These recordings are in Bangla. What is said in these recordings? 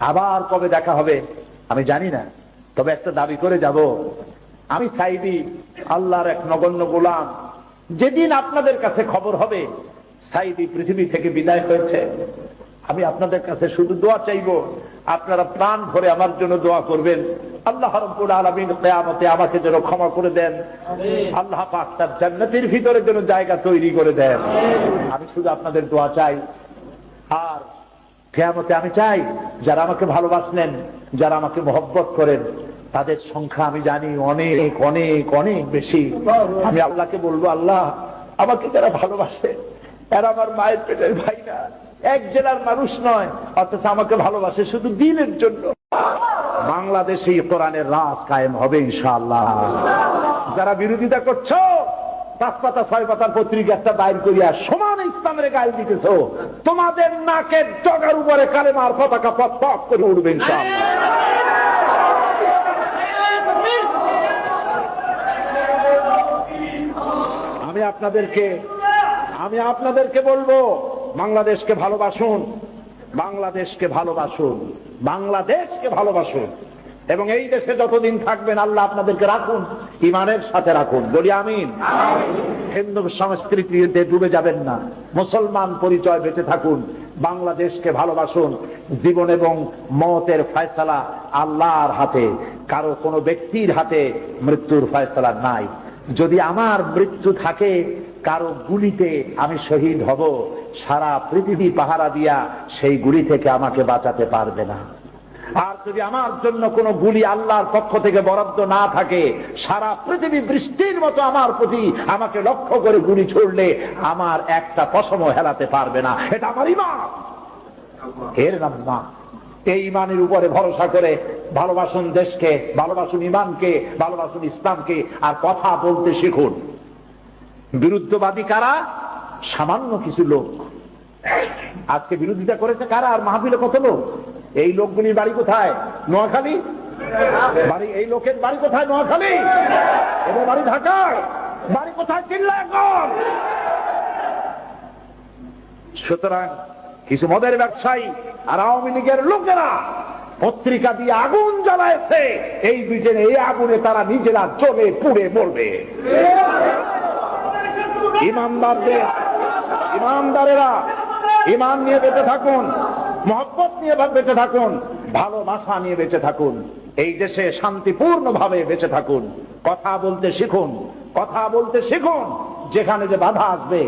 আবার কবে দেখা হবে আমি জানি না। তবে একটা দাবি করে যাব। আমি সাইদি আল্লাহর এক নগণ্য গোলাম যেদিন আপনাদের কাছে খবর হবে সাইদি পৃথিবী থেকে বিদায় হয়েছে। আমি আপনাদের কাছে শুধু দোয়া চাইব আপনারা প্রাণ ভরে আমার জন্য দোয়া করবেন। আল্লাহ রব্বুল আলামিন কিয়ামতে আমাকে যেন ক্ষমা করে দেন। আল্লাহ পাক তার জান্নাতের ভিতরে যেন জায়গা তৈরি করে দেন। আমি শুধু আপনাদের দোয়া চাই। আর কেয়ামতে আমি চাই যারা আমাকে ভালোবাসলেন, যারা আমাকে মহব্বত করেন, তাদের সংখ্যা আমি জানি অনেক অনেক অনেক বেশি। আমি আল্লাহকে বলব, আল্লাহ, আমাকে যারা ভালোবাসে, এরা আমার মায়ের পেটের ভাই না এক জেলার মানুষ নয়, অথচ আমাকে ভালোবাসে শুধু দিনের জন্য। বাংলাদেশে কোরআনের রাজ কায়েম হবে, ইনশাআল্লাহ। যারা বিরোধিতা করছ পাঁচ পাতা, ছয় পাতার পত্রিকা একটা বাইর করিয়া সমান ইসলামের গায়ে দিতেছ। তোমাদের নাকের জগার উপরে কালেমার পতাকা পথ পথ করে উঠবে আমি আপনাদেরকে আমি আপনাদেরকে বলব, বাংলাদেশকে ভালোবাসুন বাংলাদেশকে ভালোবাসুন বাংলাদেশকে ভালোবাসুন। এবং এই দেশে যতদিন থাকবেন, আল্লাহ আপনাদেরকে রাখুন ইমানের সাথে রাখুন। বলি আমিন। হিন্দু সংস্কৃতিতে ডুবে যাবেন না। মুসলমান পরিচয় বেঁচে থাকুন। বাংলাদেশকে ভালোবাসুন। জীবন এবং মতের ফয়সালা আল্লাহর হাতে। কারও কোনো ব্যক্তির হাতে মৃত্যুর ফয়সালা নাই। যদি আমার মৃত্যু থাকে, কারও গুলিতে আমি শহীদ হব। সারা পৃথিবী পাহারা দিয়া সেই গুলি থেকে আমাকে বাঁচাতে পারবে না। আর যদি আমার জন্য কোনো গুলি আল্লাহর পক্ষ থেকে বরাদ্দ না থাকে, সারা পৃথিবী বৃষ্টির মতো আমার প্রতি আমাকে লক্ষ্য করে গুলি ছুড়লে আমার একটা পশম হেলাতে পারবে না। এটা আমার ইমান। এর নাম না এই ইমানের উপরে ভরসা করে ভালোবাসুন দেশকে, ভালোবাসুন ইমানকে, ভালোবাসুন ইসলামকে, আর কথা বলতে শিখুন। বিরুদ্ধবাদী কারা? সামান্য কিছু লোক। আজকে বিরোধিতা করেছে কারা? আর মাহফিলে কত লোক? এই লোকগুলির বাড়ি কোথায়? নোয়াখালী? বাড়ি, এই লোকের বাড়ি কোথায়? নোয়াখালী? এদের বাড়ি ঢাকায়। বাড়ি কোথায়? চিল্লা এখন। সুতরাং কিছু মদের ব্যবসায়ী আর আওয়ামী লীগের লোকেরা পত্রিকা দিয়ে আগুন জ্বালাইছে এই দুইজন এই আগুনে তারা নিজেরা চলে পুড়ে মরবে। ইমানদারদের, ইমানদারেরা, ইমান নিয়ে বেঁচে থাকুন। মহব্বত নিয়ে বেঁচে থাকুন, ভালোবাসা নিয়ে বেঁচে থাকুন, এই দেশে শান্তিপূর্ণ ভাবে বেঁচে থাকুন। কথা বলতে শিখুন, কথা বলতে শিখুন, যেখানে যে বাধা আসবে,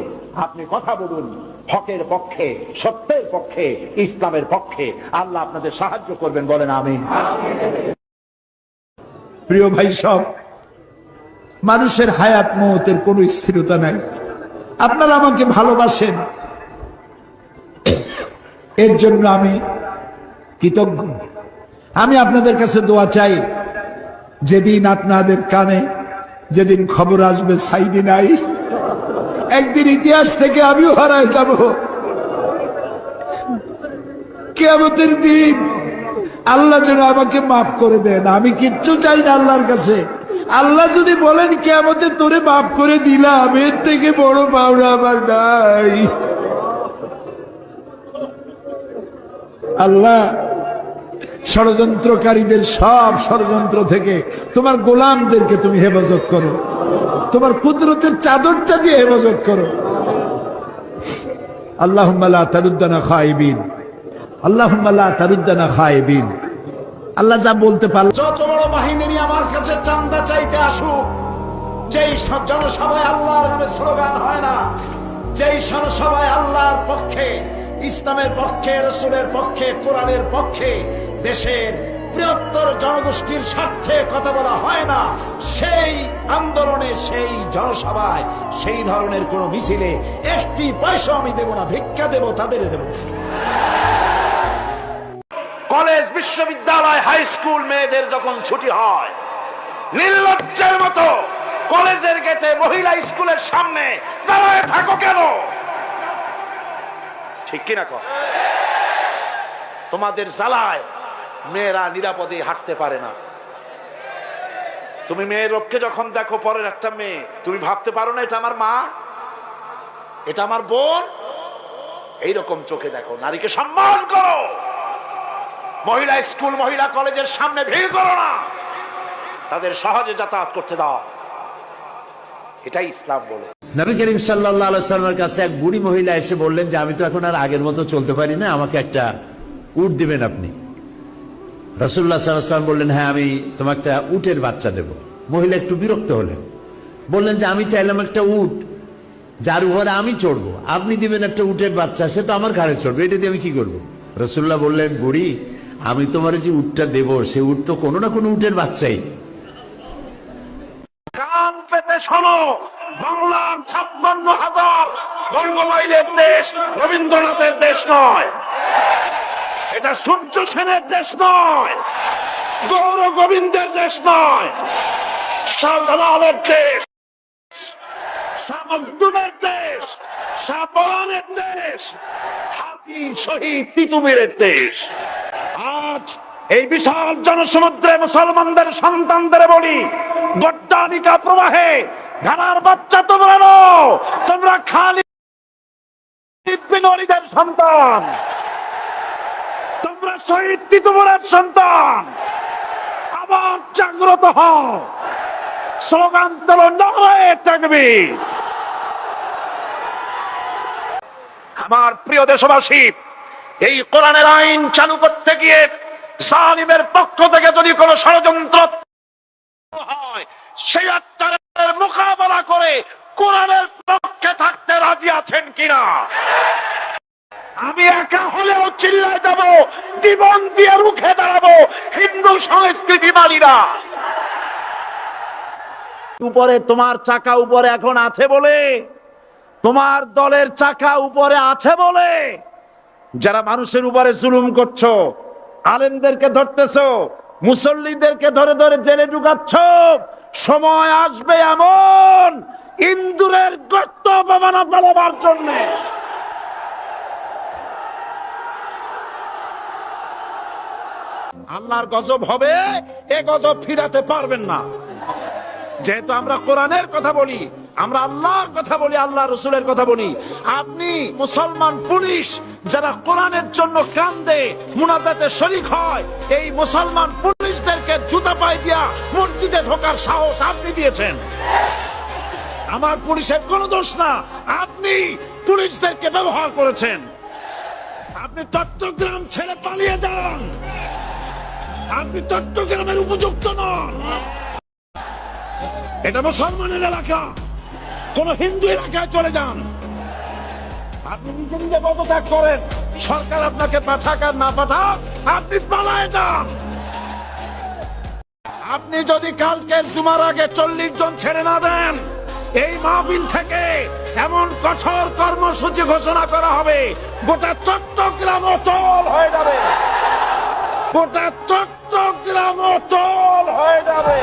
আপনি কথা বলুন। হকের পক্ষে, সত্যের পক্ষে, ইসলামের পক্ষে। আল্লাহ আপনাদের সাহায্য করবেন, বলেন আমি প্রিয় ভাই সব, মানুষের হায়াত মহতের কোন স্থিরতা নাই। আপনারা আমাকে ভালোবাসেন এর জন্য আমি কৃতজ্ঞ। আমি আপনাদের কাছে দোয়া চাই, যেদিন আপনাদের কানে যেদিন খবর আসবে, সাইদি নাই। একদিন ইতিহাস থেকে আমিও হারায় যাব। কেয়ামতের দিন আল্লাহ যেন আমাকে মাফ করে দেন। আমি কিচ্ছু চাই না আল্লাহর কাছে। আল্লাহ যদি বলেন, কেয়ামতে তোরে মাফ করে দিলাম, এর থেকে বড় পাওনা আমার নাই। আল্লাহ, ষড়যন্ত্রকারীদের সব ষড়যন্ত্র থেকে তোমার গোলামদেরকে তুমি হেফাজত করো। তোমার কুদরতের চাদরটা দিয়ে হেফাজত করো। আল্লাহ তারুদ্দানা খাইবিন। আল্লাহ তারুদ্দানা খাইবিন। আল্লাহ যা বলতে পারল যত বড় বাহিনী নিয়ে আমার কাছে চান্দা চাইতে আসুক, যেই জনসভায় আল্লাহর নামে স্লোগান হয় না, যেই জনসভায় আল্লাহর পক্ষে ইসলামের পক্ষে, রসুলের পক্ষে, কোরআনের পক্ষে দেশের বৃহত্তর জনগোষ্ঠীর স্বার্থে কথা বলা হয় না। সেই আন্দোলনে, সেই জনসভায়, সেই ধরনের কোন মিছিলে একটি পয়সা আমি দেব না, ভিক্ষা দেব, তাদের দেব কলেজ, বিশ্ববিদ্যালয়, হাই স্কুল মেয়েদের যখন ছুটি হয়, নির্লজ্জের মতো কলেজের গেটে মহিলা স্কুলের সামনে দাঁড়ায় থাকো কেন? ঠিক কিনা কর তোমাদের জ্বালায় মেয়েরা নিরাপদে হাঁটতে পারে না। তুমি মেয়ের লোককে যখন দেখো পরের একটা মেয়ে, তুমি ভাবতে পারো না এটা আমার মা? এটা আমার বোন? এইরকম চোখে দেখো, নারীকে সম্মান করো। মহিলা স্কুল, মহিলা কলেজের সামনে ভিড় করো না। তাদের সহজে যাতায়াত করতে দাও। এটাই ইসলাম বলে। নবী করিম সাল্লামের কাছে এক বুড়ি মহিলা এসে বললেন, যে আমি তো এখন আর আগের মতো চলতে পারি না, আমাকে একটা উট দিবেন আপনি। রসুল্লাহ সাল্লাম বললেন হ্যাঁ আমি তোমাকে একটা উটের বাচ্চা দেব। মহিলা একটু বিরক্ত হলেন। বললেন, যে আমি চাইলাম একটা উট, যার উপরে আমি চড়বো। আপনি দিবেন একটা উটের বাচ্চা, সে তো আমার ঘরে চড়বে, এটা দিয়ে আমি কি করব? রসুল্লাহ বললেন, বুড়ি, আমি তোমার যে উটটা দেব, সে উট তো কোনো না কোনো উটের বাচ্চাই। শোনো, বাংলার ছাপ্পান্ন হাজার বঙ্গমাইলের দেশ রবীন্দ্রনাথের দেশ নয়। এটা সূর্য সেনের দেশ নয়, গৌর গোবিন্দের দেশ নয়, শাহজালালের দেশ, শাহ দেশ শাহবানের দেশ, হাতি, শহীদ তিতুমিরের দেশ। আজ এই বিশাল জনসমুদ্রে মুসলমানদের সন্তানদের বলি গড্ডানিকা প্রবাহে ধারার বাচ্চা তোমরা নও, তোমরা খালি বিনরীদের সন্তান। তোমরা শহীদ তিতুমরের সন্তান। আবার জাগ্রত হও। স্লোগান তোলো নারায় থাকবে আমার প্রিয় দেশবাসী এই কোরআনের আইন চালু করতে গিয়ে জালিমের পক্ষ থেকে যদি কোনো ষড়যন্ত্র হয়, সেই আত্মারের মোকাবেলা করে কোরআনের পক্ষে থাকতে রাজি আছেন কিনা? আমি একা হলেও চিল্লায় যাব, জীবন দিয়ে রুখে দাঁড়াবো হিন্দু সংস্কৃতি মানিরা উপরে তোমার চাকা উপরে এখন আছে বলে, তোমার দলের চাকা উপরে আছে বলে। যারা মানুষের উপরে জুলুম করছ, আলেমদেরকে ধরতেছো মুসল্লিদেরকে ধরে ধরে জেলে ঢুকাচ্ছ। সময় আসবে এমন ইন্দুরের গর্ত অপমানা পালাবার জন্যে। আল্লাহর গজব হবে, এ গজব ফিরাতে পারবেন না। যেহেতু আমরা কোরআনের কথা বলি আমরা আল্লাহর কথা বলি আল্লাহ রসুলের কথা বলি। আপনি মুসলমান, পুলিশ, যারা কোরআনের জন্য কান্দে, মুনাজাতে শরিক হয়, এই মুসলমান পুলিশদেরকে জুতা পাই দিয়া মসজিদে ঢোকার সাহস আপনি দিয়েছেন। আমার পুলিশের কোনো দোষ না, আপনি পুলিশদেরকে ব্যবহার করেছেন। আপনি চট্টগ্রাম ছেড়ে পালিয়ে যান। আপনি চট্টগ্রামের উপযুক্ত নন। এটা মুসলমানের এলাকা। কোন হিন্দু এলাকায় চলে যান। আপনি নিজে নিজে পদত্যাগ করেন। সরকার আপনাকে পাঠাক আর না পাঠাক, আপনি পালায় যান। আপনি যদি কালকের জুমার আগে চল্লিশ জন ছেড়ে না দেন, এই মাহবিল থেকে এমন কঠোর কর্মসূচি ঘোষণা করা হবে, গোটা চট্টগ্রাম অচল হয়ে যাবে। গোটা চট্টগ্রাম অচল হয়ে যাবে।